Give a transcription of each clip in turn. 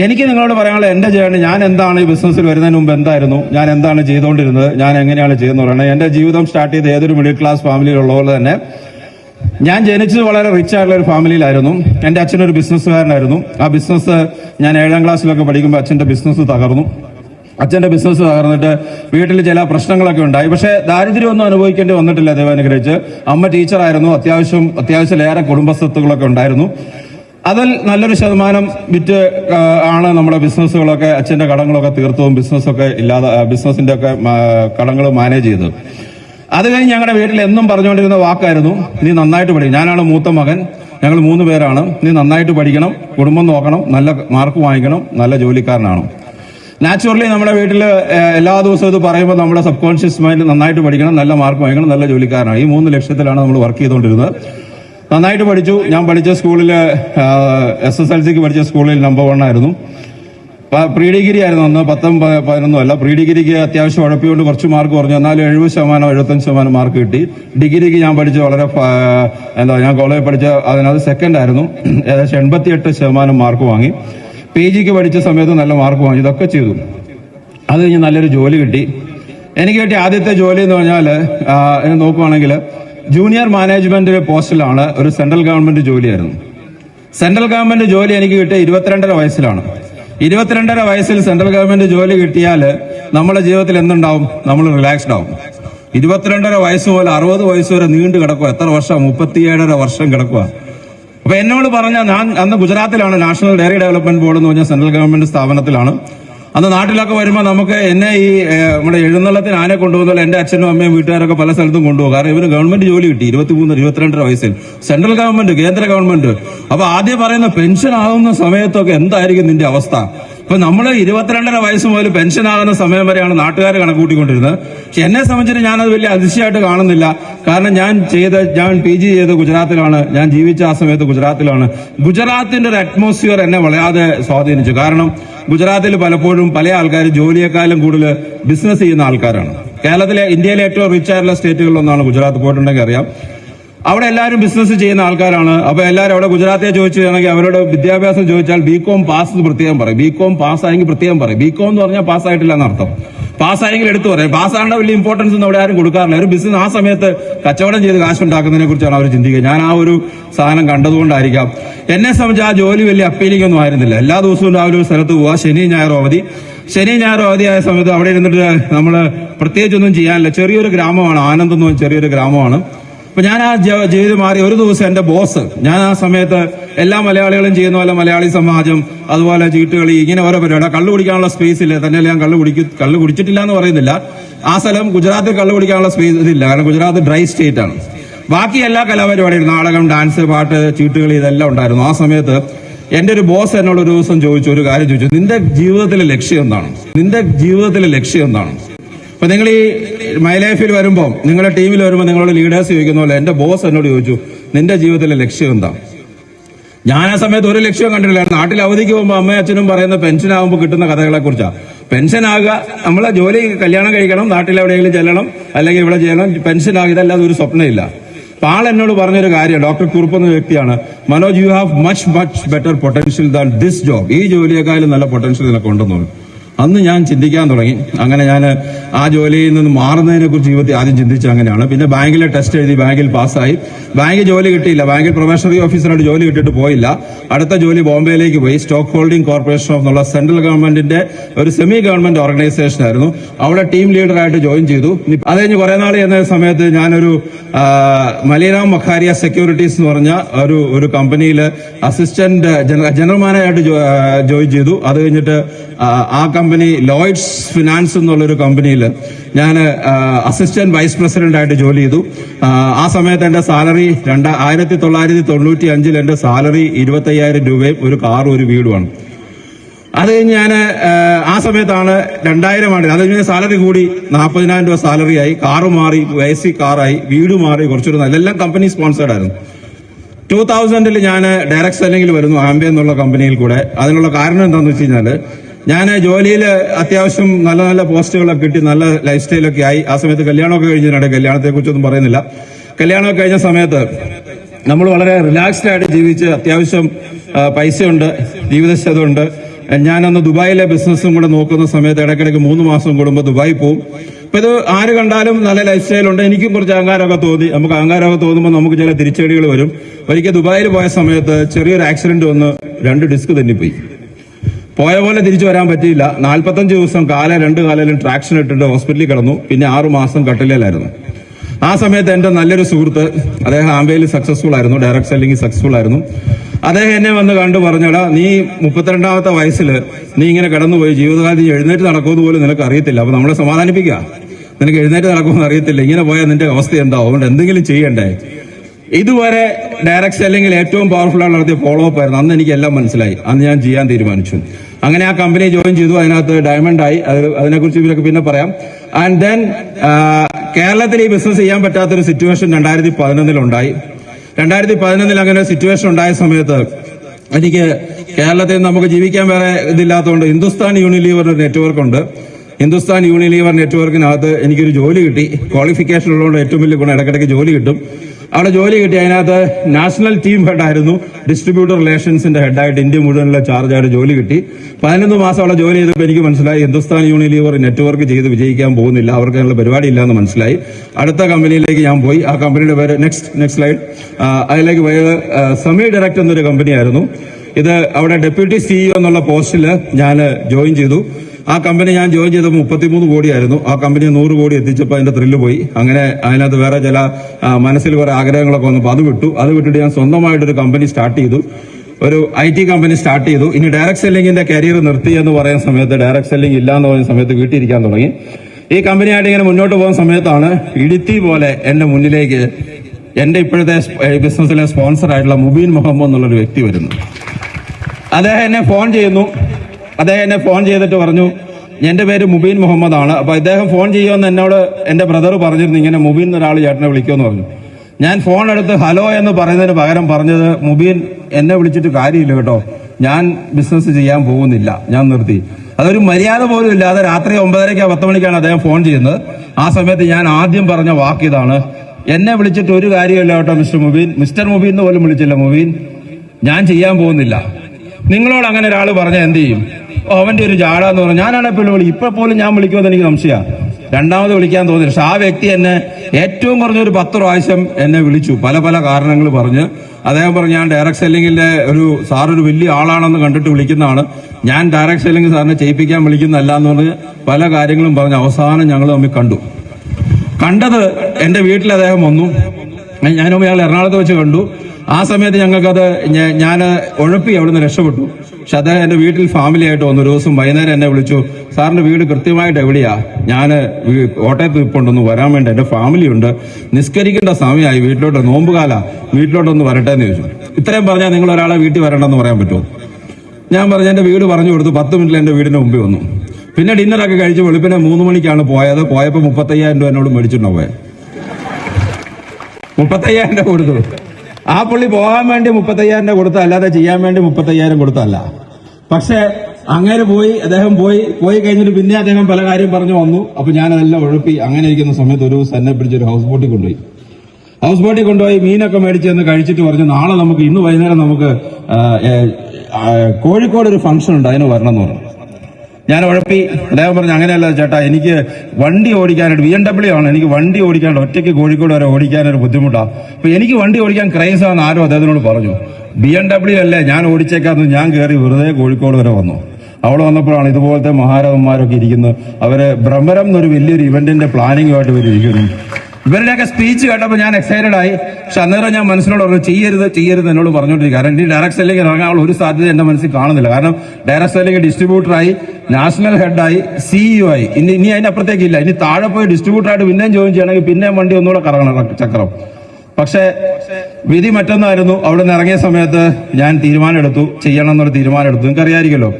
എനിക്ക് നിങ്ങളോട് പറയാനുള്ള എന്റെ ജേണി ഞാൻ എന്താണ് ഈ ബിസിനസ്സിൽ വരുന്നതിന് മുമ്പ് എന്തായിരുന്നു ഞാൻ എന്താണ് ചെയ്തുകൊണ്ടിരുന്നത് ഞാൻ എങ്ങനെയാണ് ചെയ്യുന്നത് പറയുന്നത്. എന്റെ ജീവിതം സ്റ്റാർട്ട് ചെയ്ത് ഏതൊരു മിഡിൽ ക്ലാസ് ഫാമിലിയിലുള്ള പോലെ തന്നെ. ഞാൻ ജനിച്ചത് വളരെ റിച്ച് ആയിട്ടുള്ള ഒരു ഫാമിലിയിലായിരുന്നു എന്റെ അച്ഛനൊരു ബിസിനസ്സുകാരനായിരുന്നു ആ ബിസിനസ് ഞാൻ ഏഴാം ക്ലാസ്സിലൊക്കെ പഠിക്കുമ്പോൾ അച്ഛന്റെ ബിസിനസ് തകർന്നു. അച്ഛന്റെ ബിസിനസ് തകർന്നിട്ട് വീട്ടിൽ ചില പ്രശ്നങ്ങളൊക്കെ ഉണ്ടായി. പക്ഷേ ദാരിദ്ര്യമൊന്നും അനുഭവിക്കേണ്ടി വന്നിട്ടില്ല ദൈവം അനുഗ്രഹിച്ച് അമ്മ ടീച്ചറായിരുന്നു അത്യാവശ്യം അത്യാവശ്യം ലേറെ കുടുംബസ്വത്തുകളൊക്കെ ഉണ്ടായിരുന്നു. അതിൽ നല്ലൊരു ശതമാനം വിറ്റ് ആണ് നമ്മുടെ ബിസിനസ്സുകളൊക്കെ അച്ഛന്റെ കടങ്ങളൊക്കെ തീർത്തതും ബിസിനസ്സൊക്കെ ഇല്ലാതെ ബിസിനസ്സിന്റെ ഒക്കെ കടങ്ങൾ മാനേജ് ചെയ്തു അത് കഴിഞ്ഞ് ഞങ്ങളുടെ വീട്ടിൽ എന്നും പറഞ്ഞുകൊണ്ടിരുന്ന വാക്കായിരുന്നു നീ നന്നായിട്ട് പഠിക്കും ഞാനാണ് മൂത്ത മകൻ ഞങ്ങൾ മൂന്ന് പേരാണ്. നീ നന്നായിട്ട് പഠിക്കണം കുടുംബം നോക്കണം നല്ല മാർക്ക് വാങ്ങിക്കണം നല്ല ജോലിക്കാരനാണ്. നാച്ചുറലി നമ്മുടെ വീട്ടിൽ എല്ലാ ദിവസവും ഇത് പറയുമ്പോൾ നമ്മുടെ സബ് കോൺഷ്യസ് മൈൻഡ് നന്നായിട്ട് പഠിക്കണം നല്ല മാർക്ക് വാങ്ങിക്കണം നല്ല ജോലിക്കാരനാണ്. ഈ മൂന്ന് ലക്ഷ്യത്തിലാണ് നമ്മൾ വർക്ക് ചെയ്തുകൊണ്ടിരുന്നത്. നന്നായിട്ട് പഠിച്ചു. ഞാൻ പഠിച്ച സ്കൂളിൽ എസ് എസ് എൽ സിക്ക് പഠിച്ച സ്കൂളിൽ നമ്പർ വൺ ആയിരുന്നു. പ്രീ ഡിഗ്രി ആയിരുന്നു അന്ന്. പത്തും പതിനൊന്നും അല്ല. പ്രീ ഡിഗ്രിക്ക് അത്യാവശ്യം ഉഴപ്പിക്കൊണ്ട് കുറച്ച് മാർക്ക് കുറഞ്ഞു. എന്നാലും എഴുപത് ശതമാനം എഴുപത്തഞ്ച് ശതമാനം മാർക്ക് കിട്ടി. ഡിഗ്രിക്ക് ഞാൻ പഠിച്ച വളരെ എന്താ ഞാൻ കോളേജിൽ പഠിച്ച അതിനകത്ത് സെക്കൻഡ് ആയിരുന്നു. ഏകദേശം എൺപത്തിയെട്ട് ശതമാനം മാർക്ക് വാങ്ങി. പി ജിക്ക് പഠിച്ച സമയത്ത് നല്ല മാർക്ക് വാങ്ങി. ഇതൊക്കെ ചെയ്തു. അത് കഴിഞ്ഞ് നല്ലൊരു ജോലി കിട്ടി. എനിക്ക് കിട്ടിയ ആദ്യത്തെ ജോലി എന്ന് പറഞ്ഞാൽ നോക്കുവാണെങ്കിൽ ജൂനിയർ മാനേജ്മെന്റ് പോസ്റ്റിലാണ് ഒരു സെൻട്രൽ ഗവൺമെന്റ് ജോലിയായിരുന്നു. സെൻട്രൽ ഗവൺമെന്റ് ജോലി എനിക്ക് കിട്ടിയ ഇരുപത്തിരണ്ടര വയസ്സിലാണ്. ഇരുപത്തിരണ്ടര വയസ്സിൽ സെൻട്രൽ ഗവൺമെന്റ് ജോലി കിട്ടിയാൽ നമ്മുടെ ജീവിതത്തിൽ എന്തുണ്ടാവും? നമ്മൾ റിലാക്സ്ഡ് ആവും. ഇരുപത്തിരണ്ടര വയസ്സ് പോലെ അറുപത് വയസ്സ് വരെ നീണ്ടു കിടക്കുക. എത്ര വർഷം? മുപ്പത്തിയേഴര വർഷം കിടക്കുക. അപ്പൊ എന്നോട് പറഞ്ഞ ഞാൻ അന്ന് ഗുജറാത്തിലാണ് നാഷണൽ ഡയറി ഡെവലപ്മെന്റ് ബോർഡ് എന്ന് പറഞ്ഞ സെൻട്രൽ ഗവൺമെന്റ് സ്ഥാപനത്തിലാണ്. അന്ന് നാട്ടിലൊക്കെ വരുമ്പോൾ നമുക്ക് എന്നെ ഈ നമ്മുടെ എഴുന്നള്ളത്തിന് ആനെ കൊണ്ടുപോകുന്ന എന്റെ അച്ഛനും അമ്മയും വീട്ടുകാരൊക്കെ പല സ്ഥലത്തും കൊണ്ടുപോകും. കാരണം ഇവന് ഗവൺമെന്റ് ജോലി കിട്ടി ഇരുപത്തിമൂന്ന് ഇരുപത്തിരണ്ടര വയസ്സിൽ. സെൻട്രൽ ഗവൺമെന്റ് കേന്ദ്ര ഗവൺമെന്റ്. അപ്പൊ ആദ്യം പറയുന്ന പെൻഷൻ ആകുന്ന സമയത്തൊക്കെ എന്തായിരിക്കും നിന്റെ അവസ്ഥ? ഇപ്പൊ നമ്മൾ ഇരുപത്തിരണ്ടര വയസ്സ് മുതൽ പെൻഷൻ ആകുന്ന സമയം വരെയാണ് നാട്ടുകാർ കണക്കൂട്ടിക്കൊണ്ടിരുന്നത് പക്ഷെ എന്നെ സംബന്ധിച്ച് ഞാനത് വലിയ അതിശയമായിട്ട് കാണുന്നില്ല. കാരണം ഞാൻ ചെയ്ത ഞാൻ പി ജി ചെയ്ത് ഗുജറാത്തിലാണ്. ഞാൻ ജീവിച്ച ആ സമയത്ത് ഗുജറാത്തിലാണ്. ഗുജറാത്തിന്റെ ഒരു അറ്റ്മോസ്ഫിയർ എന്നെ വളരാതെ സ്വാധീനിച്ചു. കാരണം ഗുജറാത്തിൽ പലപ്പോഴും പല ആൾക്കാർ ജോലിയെക്കാളും കൂടുതൽ ബിസിനസ് ചെയ്യുന്ന ആൾക്കാരാണ്. കേരളത്തിലെ ഇന്ത്യയിലെ ഏറ്റവും റിച്ച് ആയിട്ടുള്ള സ്റ്റേറ്റുകളിലൊന്നാണ് ഗുജറാത്ത്. പോയിട്ടുണ്ടെങ്കിൽ അറിയാം. അവിടെ എല്ലാവരും ബിസിനസ് ചെയ്യുന്ന ആൾക്കാരാണ്. അപ്പൊ എല്ലാവരും അവിടെ ഗുജറാത്തിയെ ചോദിച്ചാണെങ്കിൽ അവരോട് വിദ്യാഭ്യാസം ചോദിച്ചാൽ ബി കോം പാസ് പ്രത്യേകം പറയും. ബി കോം പാസ് ആയെങ്കിൽ പ്രത്യേകം പറയും. ബി കോം എന്ന് പറഞ്ഞാൽ പാസ് ആയിട്ടില്ല എന്നർത്ഥം പാസ് ആയെങ്കിൽ എടുത്തു പറയും. പാസ് ആകേണ്ട വലിയ ഇമ്പോർട്ടൻസ് ഒന്നും അവിടെ ആരും കൊടുക്കാറില്ല. ഒരു ബിസിനസ് ആ സമയത്ത് കച്ചവടം ചെയ്ത് കാശുണ്ടാക്കുന്നതിനെ കുറിച്ചാണ് അവർ ചിന്തിക്കുക ഞാൻ ആ ഒരു സാധനം കണ്ടതുകൊണ്ടായിരിക്കാം. എന്നെ സംബന്ധിച്ച് ആ ജോലി വലിയ അപ്പീലിംഗ് ഒന്നും ആയിരുന്നില്ല. എല്ലാ ദിവസവും രാവിലെ ഒരു സ്ഥലത്ത് പോവുക ശനി ഞായറും അവധി. ശനി ഞായറും അവധിയായ സമയത്ത് അവിടെ ഇരുന്നിട്ട് നമ്മൾ പ്രത്യേകിച്ചൊന്നും ചെയ്യാനില്ല. ചെറിയൊരു ഗ്രാമമാണ്. ആനന്ദ് എന്ന് ചെറിയൊരു ഗ്രാമമാണ്. അപ്പൊ ഞാൻ ആ ജീവിതം മാറി ഒരു ദിവസം എന്റെ ബോസ് ഞാൻ ആ സമയത്ത് എല്ലാ മലയാളികളും ചെയ്യുന്ന പോലെ മലയാളി സമാജം അതുപോലെ ചീട്ടുകളി ഇങ്ങനെ ഓരോ പരിപാടി. കള്ളു കുടിക്കാനുള്ള സ്പേസ് ഇല്ല. തന്നെ ഞാൻ കള്ളു കുടിക്കും കള്ളു കുടിച്ചിട്ടില്ല എന്ന് പറയുന്നില്ല. ആ സ്ഥലം ഗുജറാത്തിൽ കള്ളു കുടിക്കാനുള്ള സ്പേസ് ഇതില്ല. കാരണം ഗുജറാത്ത് ഡ്രൈ സ്റ്റേറ്റ് ആണ്. ബാക്കി എല്ലാ കലാപരിപാടിയും നാടകം ഡാൻസ് പാട്ട് ചീട്ടുകളി ഇതെല്ലാം ഉണ്ടായിരുന്നു. ആ സമയത്ത് എന്റെ ഒരു ബോസ് എന്നോട് ഒരു ദിവസം ചോദിച്ചു ഒരു കാര്യം ചോദിച്ചു. നിന്റെ ജീവിതത്തിലെ ലക്ഷ്യം എന്താണ്? നിന്റെ ജീവിതത്തിലെ ലക്ഷ്യം എന്താണ്? അപ്പൊ നിങ്ങൾ ഈ മൈ ലൈഫിൽ വരുമ്പോൾ നിങ്ങളുടെ ടീമിൽ വരുമ്പോൾ നിങ്ങളോട് ലീഡേഴ്സ് ചോദിക്കുന്ന പോലെ എന്റെ ബോസ് എന്നോട് ചോദിച്ചു നിന്റെ ജീവിതത്തിലെ ലക്ഷ്യം എന്താ? ഞാൻ ആ സമയത്ത് ഒരു ലക്ഷ്യം കണ്ടിട്ടില്ല. നാട്ടിൽ അവധിക്ക് പോകുമ്പോൾ അമ്മയും അച്ഛനും പറയുന്ന പെൻഷൻ ആകുമ്പോൾ കിട്ടുന്ന കഥകളെ കുറിച്ചാണ് പെൻഷൻ ആകുക നമ്മളെ ജോലി കല്യാണം കഴിക്കണം നാട്ടിൽ എവിടെയെങ്കിലും ചെല്ലണം അല്ലെങ്കിൽ ഇവിടെ ചെയ്യണം പെൻഷൻ ആകുക ഇതല്ലാതെ ഒരു സ്വപ്നമില്ല. അപ്പൊ ആൾ എന്നോട് പറഞ്ഞൊരു കാര്യം ഡോക്ടർ കുറുപ്പ് എന്ന വ്യക്തിയാണ് Manoj you have much much better potential than this job ഈ ജോലിയെക്കാളും നല്ല പൊട്ടൻഷ്യൽ നിനക്ക് ഉണ്ടെന്ന് പറഞ്ഞു. അന്ന് ഞാൻ ചിന്തിക്കാൻ തുടങ്ങി. അങ്ങനെ ഞാൻ ആ ജോലിയിൽ നിന്ന് മാറുന്നതിനെ കുറിച്ച് ജീവിതത്തിൽ ആദ്യം ചിന്തിച്ചു അങ്ങനെയാണ്. പിന്നെ ബാങ്കിലെ ടെസ്റ്റ് എഴുതി ബാങ്കിൽ പാസ്സായി. ബാങ്കിൽ ജോലി കിട്ടിയില്ല. ബാങ്കിൽ പ്രൊബേഷണറി ഓഫീസറായിട്ട് ജോലി കിട്ടിയിട്ട് പോയില്ല. അടുത്ത ജോലി ബോംബെയിലേക്ക് പോയി. സ്റ്റോക്ക് ഹോൾഡിംഗ് കോർപ്പറേഷൻ ഓഫ് എന്നുള്ള സെൻട്രൽ ഗവൺമെന്റിന്റെ ഒരു സെമി ഗവൺമെന്റ് ഓർഗനൈസേഷൻ ആയിരുന്നു. അവിടെ ടീം ലീഡറായിട്ട് ജോയിൻ ചെയ്തു. അത് കഴിഞ്ഞ് കുറെ നാൾ എന്ന സമയത്ത് ഞാനൊരു മലയാളം മഖാരിയ സെക്യൂരിറ്റീസ് എന്ന് പറഞ്ഞ ഒരു ഒരു കമ്പനിയിൽ അസിസ്റ്റന്റ് ജനറൽ മാനേജറായിട്ട് ജോയിൻ ചെയ്തു. അത് കഴിഞ്ഞിട്ട് ആ, ആ കമ്പനി ലോയ്ഡ്സ് ഫിനാൻസ് എന്നുള്ളൊരു കമ്പനിയിൽ ഞാൻ അസിസ്റ്റന്റ് വൈസ് പ്രസിഡന്റ് ആയിട്ട് ജോലി ചെയ്തു. ആ, സമയത്ത് എന്റെ സാലറി രണ്ട ആയിരത്തി തൊള്ളായിരത്തി തൊണ്ണൂറ്റി അഞ്ചിൽ എന്റെ സാലറി ഇരുപത്തയ്യായിരം രൂപയും ഒരു കാറും ഒരു വീടുമാണ്. അത് കഴിഞ്ഞ് ഞാൻ ആ സമയത്താണ് രണ്ടായിരം ആണ് അത് കഴിഞ്ഞ് സാലറി കൂടി നാൽപ്പതിനായിരം രൂപ സാലറി ആയി കാറ് മാറി എ സി കാറായി വീട് മാറി കുറച്ചൊരു എല്ലാം കമ്പനി സ്പോൺസേഡ് ആയിരുന്നു. ടൂ തൗസൻഡിൽ ഞാൻ ഡയറക്ട് സെല്ലിങ്ങിൽ വരുന്നു ആംബെ എന്നുള്ള കമ്പനിയിൽ കൂടെ. അതിനുള്ള കാരണം എന്താണെന്ന് വെച്ച് കഴിഞ്ഞാൽ ഞാൻ ജോലിയിൽ അത്യാവശ്യം നല്ല നല്ല പോസ്റ്റുകളൊക്കെ കിട്ടി നല്ല ലൈഫ് സ്റ്റൈലൊക്കെ ആയി. ആ സമയത്ത് കല്യാണമൊക്കെ കഴിഞ്ഞിട്ടുണ്ട്. കല്യാണത്തെ കുറിച്ചൊന്നും പറയുന്നില്ല. കല്യാണമൊക്കെ കഴിഞ്ഞ സമയത്ത് നമ്മൾ വളരെ റിലാക്സ്ഡ് ആയിട്ട് ജീവിച്ച് അത്യാവശ്യം പൈസയുണ്ട് ജീവിതശതമുണ്ട്. ഞാനന്ന് ദുബായിലെ ബിസിനസ്സും കൂടെ നോക്കുന്ന സമയത്ത് ഇടയ്ക്കിടയ്ക്ക് മൂന്ന് മാസം കൂടുമ്പോൾ ദുബായി പോവും. അപ്പൊ ഇത് ആര് കണ്ടാലും നല്ല ലൈഫ് സ്റ്റൈലുണ്ട് എനിക്കും കുറച്ച് അഹങ്കാരമൊക്കെ തോന്നി. നമുക്ക് അഹങ്കാരമൊക്കെ തോന്നുമ്പോൾ നമുക്ക് ചില തിരിച്ചടികൾ വരും. ഒരിക്കൽ ദുബായിൽ പോയ സമയത്ത് ചെറിയൊരു ആക്സിഡന്റ് വന്ന് രണ്ട് ഡിസ്ക് തെന്നിപ്പോയി. പോയ പോലെ തിരിച്ചു വരാൻ പറ്റിയില്ല. നാൽപ്പത്തഞ്ച് ദിവസം കാല രണ്ട് കാലയിലും ട്രാക്ഷൻ ഇട്ടിട്ട് ഹോസ്പിറ്റലിൽ കിടന്നു. പിന്നെ ആറു മാസം കട്ടിലേലായിരുന്നു. ആ സമയത്ത് എന്റെ നല്ലൊരു സുഹൃത്ത് അദ്ദേഹം ആംബയിൽ സക്സസ്ഫുൾ ആയിരുന്നു ഡയറക്ട് സെല്ലിംഗ് സക്സസ്ഫുൾ ആയിരുന്നു. അദ്ദേഹം എന്നെ വന്ന് കണ്ടു പറഞ്ഞടാ നീ മുപ്പത്തിരണ്ടാമത്തെ വയസ്സിൽ നീ ഇങ്ങനെ കടന്നുപോയി ജീവിതകാലത്ത് എഴുന്നേറ്റ് നടക്കുമെന്ന് പോലും നിനക്ക് അറിയത്തില്ല. അപ്പൊ നമ്മളെ സമാധാനിപ്പിക്കുക നിനക്ക് എഴുന്നേറ്റ് നടക്കുമെന്ന് അറിയത്തില്ല. ഇങ്ങനെ പോയാൽ നിന്റെ അവസ്ഥ എന്താ? അതുകൊണ്ട് എന്തെങ്കിലും ചെയ്യണ്ടേ? ഇതുവരെ ഡയറക്ട് സെല്ലിംഗിൽ ഏറ്റവും പവർഫുൾ ആയിട്ട് നടത്തിയ ഫോളോ അപ്പ് ആയിരുന്നു. അന്ന് എനിക്ക് എല്ലാം മനസ്സിലായി. അന്ന് ഞാൻ ചെയ്യാൻ തീരുമാനിച്ചു. അങ്ങനെ ആ കമ്പനി ജോയിൻ ചെയ്തു അതിനകത്ത് ഡയമണ്ട് ആയി. അത് അതിനെക്കുറിച്ച് ഇവരൊക്കെ പിന്നെ പറയാം. ആൻഡ് ദെൻ കേരളത്തിൽ ഈ ബിസിനസ് ചെയ്യാൻ പറ്റാത്തൊരു സിറ്റുവേഷൻ രണ്ടായിരത്തി പതിനൊന്നിലുണ്ടായി രണ്ടായിരത്തി പതിനൊന്നിൽ അങ്ങനെ ഒരു സിറ്റുവേഷൻ ഉണ്ടായ സമയത്ത് എനിക്ക് കേരളത്തിൽ നമുക്ക് ജീവിക്കാൻ വേറെ ഇതില്ലാത്തതുകൊണ്ട് ഹിന്ദുസ്ഥാൻ യൂണിലീവർ നെറ്റ്വർക്ക് ഉണ്ട്. ഹിന്ദുസ്ഥാൻ യൂണിലീവർ നെറ്റ്വർക്കിനകത്ത് എനിക്കൊരു ജോലി കിട്ടി. ക്വാളിഫിക്കേഷൻ ഉള്ളതുകൊണ്ട് ഏറ്റവും വലിയ ഗുണം ഇടയ്ക്കിടയ്ക്ക് ജോലി കിട്ടും. അവിടെ ജോലി കിട്ടി. അതിനകത്ത് നാഷണൽ ടീം ഹെഡായിരുന്നു ഡിസ്ട്രിബ്യൂട്ടർ റിലേഷൻസിന്റെ ഹെഡായിട്ട് ഇന്ത്യ മുഴുവനുള്ള ചാർജായിട്ട് ജോലി കിട്ടി. പതിനൊന്ന് മാസം അവിടെ ജോലി ചെയ്തപ്പോൾ എനിക്ക് മനസ്സിലായി. ഹിന്ദുസ്ഥാൻ യൂണിലീവർ നെറ്റ്വർക്ക് ചെയ്ത് വിജയിക്കാൻ പോകുന്നില്ല. അവർക്ക് അതിനുള്ള പരിപാടി ഇല്ലാന്ന് മനസ്സിലായി. അടുത്ത കമ്പനിയിലേക്ക് ഞാൻ പോയി. ആ കമ്പനിയുടെ പേര് നെക്സ്റ്റ് നെക്സ്റ്റ് സ്ലൈഡ് അതിലേക്ക് പോയത് സമി ഡയറക്ട് എന്നൊരു കമ്പനിയായിരുന്നു ഇത് അവിടെ ഡെപ്യൂട്ടി സിഇഒ എന്നുള്ള പോസ്റ്റിൽ ഞാൻ ജോയിൻ ചെയ്തു. ആ കമ്പനി ഞാൻ ജോയിൻ ചെയ്തപ്പോൾ മുപ്പത്തിമൂന്ന് കോടിയായിരുന്നു. ആ കമ്പനി നൂറ് കോടി എത്തിച്ചപ്പോൾ അതിന്റെ ത്രില്ല് പോയി. അങ്ങനെ അതിനകത്ത് വേറെ ചില മനസ്സിൽ കുറെ ആഗ്രഹങ്ങളൊക്കെ വന്നപ്പോൾ അത് വിട്ടു. അത് വിട്ടിട്ട് ഞാൻ സ്വന്തമായിട്ടൊരു കമ്പനി സ്റ്റാർട്ട് ചെയ്തു. ഒരു ഐ ടി കമ്പനി സ്റ്റാർട്ട് ചെയ്തു. ഇനി ഡയറക്ട് സെല്ലിങ്ങിന്റെ കരിയർ നിർത്തി എന്ന് പറയുന്ന സമയത്ത് ഡയറക്ട് സെല്ലിംഗ് ഇല്ല എന്ന് പറയുന്ന സമയത്ത് വീട്ടിലിരിക്കാൻ തുടങ്ങി. ഈ കമ്പനിയായിട്ട് ഇങ്ങനെ മുന്നോട്ട് പോകുന്ന സമയത്താണ് ഇടുത്തി പോലെ എന്റെ മുന്നിലേക്ക് എന്റെ ഇപ്പോഴത്തെ ബിസിനസ്സിലെ സ്പോൺസർ ആയിട്ടുള്ള മുബീൻ മുഹമ്മദ് എന്നുള്ളൊരു വ്യക്തി വരുന്നു അദ്ദേഹം എന്നെ ഫോൺ ചെയ്യുന്നു. അദ്ദേഹം എന്നെ ഫോൺ ചെയ്തിട്ട് പറഞ്ഞു എന്റെ പേര് മുബീൻ മുഹമ്മദ് ആണ് അപ്പൊ ഇദ്ദേഹം ഫോൺ ചെയ്യുമെന്ന് എന്നോട് എന്റെ ബ്രദർ പറഞ്ഞിരുന്നു ഇങ്ങനെ മുബീൻ എന്നൊരാൾ ചേട്ടനെ വിളിക്കുമെന്ന് പറഞ്ഞു. ഞാൻ ഫോൺ എടുത്ത് ഹലോ എന്ന് പറയുന്നതിന് പകരം പറഞ്ഞത് മുബീൻ എന്നെ വിളിച്ചിട്ട് കാര്യമില്ല കേട്ടോ. ഞാൻ ബിസിനസ് ചെയ്യാൻ പോകുന്നില്ല. ഞാൻ നിർത്തി. അതൊരു മര്യാദ പോലും ഇല്ലാതെ രാത്രി ഒമ്പതരയ്ക്ക് പത്ത് മണിക്കാണ് അദ്ദേഹം ഫോൺ ചെയ്യുന്നത്. ആ സമയത്ത് ഞാൻ ആദ്യം പറഞ്ഞ വാക്ക് ഇതാണ്. എന്നെ വിളിച്ചിട്ട് ഒരു കാര്യമില്ല കേട്ടോ മിസ്റ്റർ മുബീൻ. മിസ്റ്റർ മുബീൻ എന്ന് പോലും വിളിച്ചില്ല മുബീൻ. ഞാൻ ചെയ്യാൻ പോകുന്നില്ല. നിങ്ങളോട് അങ്ങനെ ഒരാൾ പറഞ്ഞാൽ എന്ത് ചെയ്യും? അവന്റെ ഒരു ജാട എന്ന് പറഞ്ഞു ഞാനാണ് ഇപ്പോൾ വിളി ഇപ്പൊ പോലും ഞാൻ വിളിക്കുമെന്ന് എനിക്ക് സംശയ. രണ്ടാമത് വിളിക്കാൻ തോന്നില്ല. പക്ഷെ ആ വ്യക്തി എന്നെ ഏറ്റവും കുറഞ്ഞൊരു പത്ത് പ്രാവശ്യം എന്നെ വിളിച്ചു. പല പല കാരണങ്ങൾ പറഞ്ഞ്. അദ്ദേഹം പറഞ്ഞു ഞാൻ ഡയറക്ട് സെല്ലിങ്ങിന്റെ ഒരു സാർ ഒരു വലിയ ആളാണെന്ന് കണ്ടിട്ട് വിളിക്കുന്നതാണ്. ഞാൻ ഡയറക്ട് സെല്ലിംഗ് സാറിനെ ചെയ്യിപ്പിക്കാൻ വിളിക്കുന്നതല്ല എന്ന് പറഞ്ഞ് പല കാര്യങ്ങളും പറഞ്ഞ് അവസാനം ഞങ്ങൾ തമ്മിൽ കണ്ടു. കണ്ടത് എന്റെ വീട്ടിൽ അദ്ദേഹം വന്നു. ഞാനും അയാൾ എറണാകുളത്ത് വെച്ച് കണ്ടു. ആ സമയത്ത് ഞങ്ങൾക്കത് ഞാൻ ഉഴപ്പി അവിടുന്ന് രക്ഷപ്പെട്ടു. പക്ഷെ അദ്ദേഹം എന്റെ വീട്ടിൽ ഫാമിലി ആയിട്ട് വന്നു. ഒരു ദിവസം വൈകുന്നേരം എന്നെ വിളിച്ചു സാറിന്റെ വീട് കൃത്യമായിട്ട് എവിടെയാ? ഞാൻ കോട്ടയത്ത് ഇപ്പോണ്ടൊന്ന് വരാൻ വേണ്ടി എന്റെ ഫാമിലി ഉണ്ട്. നിസ്കരിക്കേണ്ട സമയമായി. വീട്ടിലോട്ട് നോമ്പുകാല. വീട്ടിലോട്ടൊന്ന് വരട്ടെ എന്ന് ചോദിച്ചു. ഇത്രയും പറഞ്ഞാൽ നിങ്ങൾ ഒരാളെ വീട്ടിൽ വരണ്ടെന്ന് പറയാൻ പറ്റുമോ? ഞാൻ പറഞ്ഞു എന്റെ വീട് പറഞ്ഞു കൊടുത്തു. പത്ത് മിനിറ്റിൽ എന്റെ വീടിന്റെ മുമ്പിൽ വന്നു. പിന്നെ ഡിന്നറൊക്കെ കഴിച്ച് വെളുപ്പിനെ മൂന്ന് മണിക്കാണ് പോയത്. പോയപ്പോൾ മുപ്പത്തയ്യായിരം രൂപ എന്നോട് മേടിച്ചിട്ടുണ്ടോ പോയത് മുപ്പത്തയ്യായിരം രൂപ കൊടുത്തു. ആ പുള്ളി പോകാൻ വേണ്ടി മുപ്പത്തയ്യായിരം രൂപ കൊടുത്ത അല്ലാതെ ചെയ്യാൻ വേണ്ടി മുപ്പത്തയ്യായിരം കൊടുത്തല്ല പക്ഷെ അങ്ങനെ പോയി അദ്ദേഹം പോയി പോയി കഴിഞ്ഞിട്ട് പിന്നെ അദ്ദേഹം പല കാര്യം പറഞ്ഞു വന്നു. അപ്പൊ ഞാൻ അതെല്ലാം ഉഴപ്പി അങ്ങനെ ഇരിക്കുന്ന സമയത്ത് ഒരു ദിവസം എന്നെ പിടിച്ചൊരു ഹൗസ് ബോട്ടിൽ കൊണ്ടുപോയി. ഹൗസ് ബോട്ടിൽ കൊണ്ടുപോയി മീനൊക്കെ മേടിച്ച് എന്ന് കഴിച്ചിട്ട് പറഞ്ഞു നാളെ നമുക്ക് ഇന്ന് വൈകുന്നേരം നമുക്ക് കോഴിക്കോട് ഒരു ഫംഗ്ഷൻ ഉണ്ട് അതിന് വരണം എന്ന് പറഞ്ഞു. ഞാൻ ഉഴപ്പി അദ്ദേഹം പറഞ്ഞു അങ്ങനെയല്ല ചേട്ടാ എനിക്ക് വണ്ടി ഓടിക്കാനായിട്ട് ബി എം ഡബ്ല്യു ആണ് എനിക്ക് വണ്ടി ഓടിക്കാനായിട്ട് ഒറ്റയ്ക്ക് കോഴിക്കോട് വരെ ഓടിക്കാനൊരു ബുദ്ധിമുട്ടാണ് അപ്പൊ എനിക്ക് വണ്ടി ഓടിക്കാൻ ക്രൈസ് ആരോ ആരും അദ്ദേഹത്തിനോട് പറഞ്ഞു. ബി എം ഡബ്ല്യു അല്ലേ ഞാൻ ഓടിച്ചേക്കാന്ന് ഞാൻ കയറി വെറുതെ കോഴിക്കോട് വരെ വന്നു. അവിടെ വന്നപ്പോഴാണ് ഇതുപോലത്തെ മഹാരഥന്മാരൊക്കെ ഇരിക്കുന്നത്. അവർ ഭ്രമരം എന്നൊരു വലിയൊരു ഇവന്റിന്റെ പ്ലാനിങ്ങുമായിട്ട് ഇവർ ഇരിക്കുന്നു. ഇവരുടെയൊക്കെ സ്പീച്ച് കേട്ടപ്പോൾ ഞാൻ എക്സൈറ്റഡ് ആയി. പക്ഷെ അന്നേരം ഞാൻ മനസ്സിനോട് പറഞ്ഞു ചെയ്യരുത് ചെയ്യരുത് എന്നോട് പറഞ്ഞുകൊണ്ടിരിക്കും കാരണം ഇനി ഡയറക്ട് സെല്ലിംഗ് ഇറങ്ങാനുള്ള ഒരു സാധ്യത എന്റെ മനസ്സിൽ കാണുന്നില്ല. കാരണം ഡയറക്ട് സെല്ലിംഗ് ഡിസ്ട്രിബ്യൂട്ടറായി നാഷണൽ ഹെഡായി സിഇഒ ആയി ഇനി ഇനി അതിനപ്പുറത്തേക്ക് ഇല്ല ഇനി താഴെ പോയി ഡിസ്ട്രിബ്യൂട്ടറായിട്ട് പിന്നെയും ജോയിൻ ചെയ്യണമെങ്കിൽ പിന്നെയും വണ്ടി ഒന്നുകൂടെ കറങ്ങണം ചക്രം. പക്ഷേ വിധി മറ്റൊന്നായിരുന്നു. അവിടെ നിന്ന് ഇറങ്ങിയ സമയത്ത് ഞാൻ തീരുമാനമെടുത്തു ചെയ്യണം എന്നൊരു തീരുമാനമെടുത്തു നിങ്ങൾക്ക് അറിയാമായിരിക്കുമല്ലോ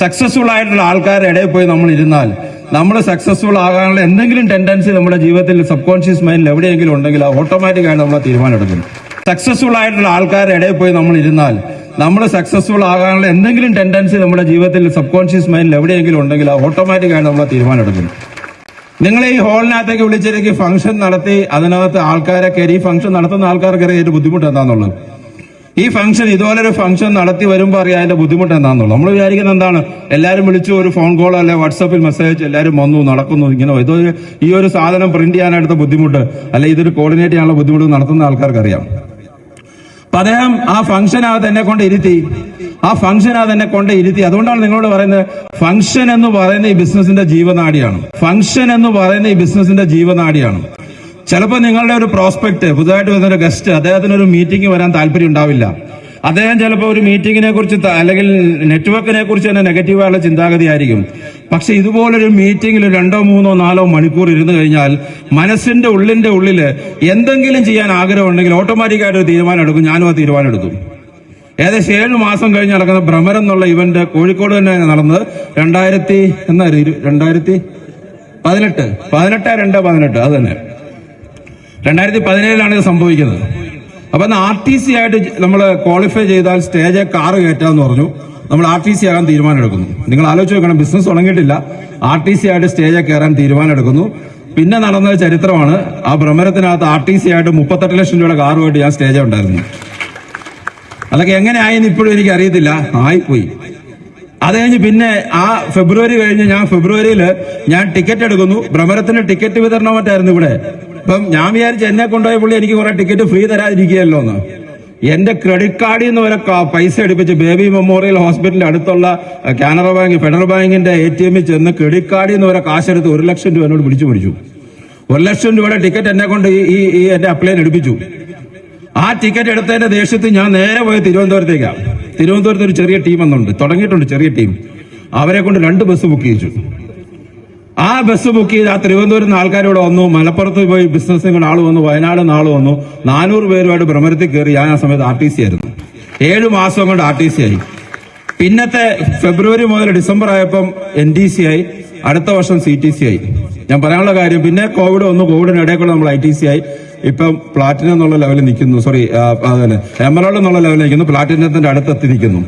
സക്സസ്ഫുൾ ആയിട്ടുള്ള ആൾക്കാരുടെ ഇടയിൽ പോയി നമ്മൾ ഇരുന്നാൽ നമ്മൾ സക്സസ്ഫുൾ ആകാനുള്ള എന്തെങ്കിലും ടെൻഡൻസി നമ്മുടെ ജീവിതത്തിൽ സബ് കോൺഷ്യസ് മൈൻഡിൽ എവിടെയെങ്കിലും ഉണ്ടെങ്കിൽ ഓട്ടോമാറ്റിക് ആയിട്ട് നമ്മൾ തീരുമാനമെടുക്കും സക്സസ്ഫുൾ ആയിട്ടുള്ള ആൾക്കാരുടെ ഇടയിൽ പോയി നമ്മൾ ഇരുന്നാൽ നമ്മൾ സക്സസ്ഫുൾ ആകാനുള്ള എന്തെങ്കിലും ടെൻഡൻസി നമ്മുടെ ജീവിതത്തിൽ സബ് കോൺഷ്യസ് മൈൻഡിൽ എവിടെയെങ്കിലും ഉണ്ടെങ്കിൽ ഓട്ടോമാറ്റിക് ആയിട്ട് നമ്മൾ തീരുമാനമെടുക്കും നിങ്ങൾ ഈ ഹോളിനകത്തേക്ക് വിളിച്ചിരിക്കും ഫംഗ്ഷൻ നടത്തി അതിനകത്ത് ആൾക്കാരെ കയറി ഫംഗ്ഷൻ നടത്തുന്ന ആൾക്കാർക്ക് അറിയാം ബുദ്ധിമുട്ട് എന്താണെന്നുള്ളത് ഈ ഫംഗ്ഷൻ ഇതുപോലൊരു ഫംഗ്ഷൻ നടത്തി വരുമ്പോൾ അറിയാം അതിന്റെ ബുദ്ധിമുട്ട് എന്താണെന്നുള്ളത് നമ്മൾ വിചാരിക്കുന്നത് എന്താണ്? എല്ലാവരും വിളിച്ചു ഒരു ഫോൺ കോൾ അല്ലെ വാട്സാപ്പിൽ മെസ്സേജ് എല്ലാവരും വന്നു നടക്കുന്നു ഇങ്ങനെ ഇത് ഈ ഒരു സാധനം പ്രിന്റ് ചെയ്യാനായിട്ട് ബുദ്ധിമുട്ട് അല്ലെ ഇതൊരു കോർഡിനേറ്റ് ചെയ്യാനുള്ള ബുദ്ധിമുട്ട് നടത്തുന്ന ആൾക്കാർക്ക് അറിയാം അപ്പൊ അദ്ദേഹം ആ ഫംഗ്ഷനകത്ത് എന്നെ കൊണ്ട് ഇരുത്തി ആ ഫംഗ്ഷൻ അത് എന്നെ കൊണ്ട് ഇരുത്തി. അതുകൊണ്ടാണ് നിങ്ങളോട് പറയുന്നത് ഫംഗ്ഷൻ എന്ന് പറയുന്ന ഈ ബിസിനസിന്റെ ജീവനാടിയാണ്. ഫംഗ്ഷൻ എന്ന് പറയുന്ന ഈ ബിസിനസിന്റെ ജീവനാടിയാണ്. ചിലപ്പോൾ നിങ്ങളുടെ ഒരു പ്രോസ്പെക്ട് പുതുതായിട്ട് വരുന്ന ഒരു ഗസ്റ്റ് അദ്ദേഹത്തിന് ഒരു മീറ്റിംഗ് വരാൻ താല്പര്യം ഉണ്ടാവില്ല. അദ്ദേഹം ചിലപ്പോൾ ഒരു മീറ്റിങ്ങിനെ കുറിച്ച് അല്ലെങ്കിൽ നെറ്റ്വർക്കിനെ കുറിച്ച് തന്നെ നെഗറ്റീവായുള്ള ചിന്താഗതി ആയിരിക്കും പക്ഷെ ഇതുപോലൊരു മീറ്റിംഗിൽ രണ്ടോ മൂന്നോ നാലോ മണിക്കൂർ ഇരുന്ന് കഴിഞ്ഞാൽ മനസ്സിന്റെ ഉള്ളിന്റെ ഉള്ളിൽ എന്തെങ്കിലും ചെയ്യാൻ ആഗ്രഹം ഉണ്ടെങ്കിൽ ഓട്ടോമാറ്റിക്കായിട്ട് ഒരു തീരുമാനം എടുക്കും. ഞാനും ആ തീരുമാനം എടുക്കും. ഏകദേശം ഏഴ് മാസം കഴിഞ്ഞ് നടക്കുന്ന ഭ്രമരം എന്നുള്ള ഇവന്റ് കോഴിക്കോട് തന്നെ നടന്നത്. രണ്ടായിരത്തി എന്നായിരുന്നു രണ്ടായിരത്തി പതിനെട്ട്. പതിനെട്ട് രണ്ട് പതിനെട്ട് അത് തന്നെ. രണ്ടായിരത്തി പതിനേഴിലാണ് ഇത് സംഭവിക്കുന്നത്. അപ്പൊ ആർ ടി സി ആയിട്ട് നമ്മൾ ക്വാളിഫൈ ചെയ്താൽ സ്റ്റേജ് കാറ് കയറ്റാന്ന് പറഞ്ഞു. നമ്മൾ ആർ ടി സി ആകാൻ തീരുമാനമെടുക്കുന്നു. നിങ്ങൾ ആലോചിച്ച് നോക്കണം ബിസിനസ് തുടങ്ങിയിട്ടില്ല. ആർ ടി സി ആയിട്ട് സ്റ്റേജിൽ കയറാൻ തീരുമാനമെടുക്കുന്നു. പിന്നെ നടന്ന ചരിത്രമാണ് ആ ഭ്രമരത്തിനകത്ത് ആർ ടി സി ആയിട്ട് മുപ്പത്തെട്ട് ലക്ഷം രൂപയുടെ കാറുമായിട്ട് ഞാൻ സ്റ്റേജിൽ ഉണ്ടായിരുന്നു. അതൊക്കെ എങ്ങനെ ആയെന്ന് ഇപ്പോഴും എനിക്ക് അറിയത്തില്ല ആയിപ്പോയി. അത് കഴിഞ്ഞ് പിന്നെ ആ ഫെബ്രുവരി കഴിഞ്ഞ് ഞാൻ ഫെബ്രുവരിയിൽ ഞാൻ ടിക്കറ്റ് എടുക്കുന്നു. ഭ്രമരത്തിന് ടിക്കറ്റ് വിതരണം മറ്റായിരുന്നു ഇവിടെ. ഇപ്പം ഞാൻ വിചാരിച്ചു എന്നെ കൊണ്ടുപോയ പുള്ളി എനിക്ക് കുറെ ടിക്കറ്റ് ഫ്രീ തരാതിരിക്കുകയല്ലോ എന്ന് എന്റെ ക്രെഡിറ്റ് കാർഡിൽ നിന്ന് വരെ പൈസ എടുപ്പിച്ച് ബേബി മെമ്മോറിയൽ ഹോസ്പിറ്റലിന്റെ അടുത്തുള്ള കാനറ ബാങ്ക് ഫെഡറൽ ബാങ്കിന്റെ എ ടി എമ്മിൽ ചെന്ന് ക്രെഡിറ്റ് കാർഡിൽ നിന്ന് വരെ കാശെടുത്ത് ഒരു ലക്ഷം രൂപ എന്നോട് പിടിച്ചു പിടിച്ചു. ഒരു ലക്ഷം രൂപയുടെ ടിക്കറ്റ് എന്നെ കൊണ്ട് ഈ ഈ- എന്റെ അപ്ലൈൻ എടുപ്പിച്ചു. ആ ടിക്കറ്റ് എടുത്തതിന്റെ ദേഷ്യത്തിൽ ഞാൻ നേരെ പോയി തിരുവനന്തപുരത്തേക്കാണ് തിരുവനന്തപുരത്ത് ഒരു ചെറിയ ടീം എന്നുണ്ട് തുടങ്ങിയിട്ടുണ്ട് ചെറിയ ടീം അവരെ കൊണ്ട് രണ്ട് ബസ് ബുക്ക് ചെയ്യിച്ചു. ആ ബസ് ബുക്ക് ചെയ്ത് ആ തിരുവനന്തപുരത്ത് നിന്ന് ആൾക്കാരോട് വന്നു. മലപ്പുറത്ത് പോയി ബിസിനസ് ആൾ വന്നു. വയനാട് നിന്ന് ആൾ വന്നു. നാനൂറ് പേരുമായിട്ട് ഭ്രമരത്തിൽ കയറി ഞാൻ ആ സമയത്ത് ആർ ടി സി ആയിരുന്നു. ഏഴു മാസം കൊണ്ട് ആർ ടി സി ആയി. പിന്നത്തെ ഫെബ്രുവരി മുതൽ ഡിസംബർ ആയപ്പം എൻ ഡി സി ആയി. അടുത്ത വർഷം സി ടി സി ആയി. ഞാൻ പറയാനുള്ള കാര്യം പിന്നെ കോവിഡ് വന്നു. കോവിഡിന് ഇടയിൽ നമ്മൾ ഐ ടി സി ആയി. ഇപ്പം പ്ലാറ്റിനം എന്നുള്ള ലെവലിൽ നിൽക്കുന്നു. സോറി അതന്നെ എമറോൾഡ് എന്നുള്ള ലെവലിൽ നിൽക്കുന്നു. പ്ലാറ്റിനത്തിന്റെ അടുത്തെത്തി നിൽക്കുന്നു